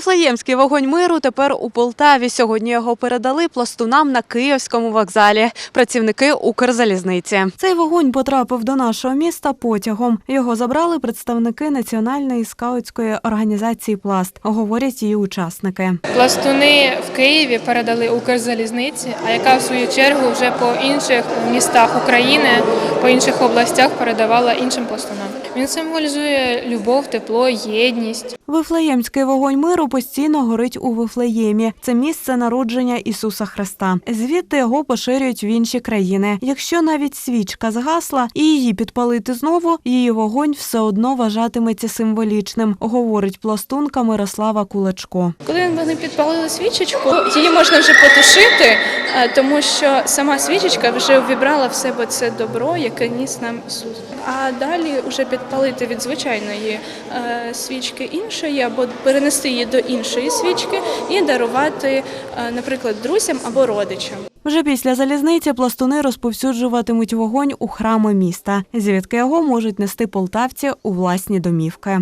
Вифлеємський вогонь миру тепер у Полтаві. Сьогодні його передали пластунам на Київському вокзалі. Працівники Укрзалізниці. Цей вогонь потрапив до нашого міста потягом. Його забрали представники національної скаутської організації Пласт. Говорять її учасники. Пластуни в Києві передали Укрзалізниці, а яка в свою чергу вже по інших містах України, по інших областях передавала іншим пластунам. Він символізує любов, тепло, єдність. Вифлеємський вогонь миру постійно горить у Вифлеємі. Це місце народження Ісуса Христа. Звідти його поширюють в інші країни. Якщо навіть свічка згасла і її підпалити знову, її вогонь все одно вважатиметься символічним, говорить пластунка Мирослава Кулачко. Коли вони підпалили свічечку, її можна вже потушити, тому що сама свічечка вже вібрала в себе це добро, яке ніс нам Ісус. А далі вже підпалити від звичайної е, свічки іншої, або перенести її до іншої свічки і дарувати, е, наприклад, друзям або родичам. Вже після залізниці пластуни розповсюджуватимуть вогонь у храми міста, звідки його можуть нести полтавці у власні домівки.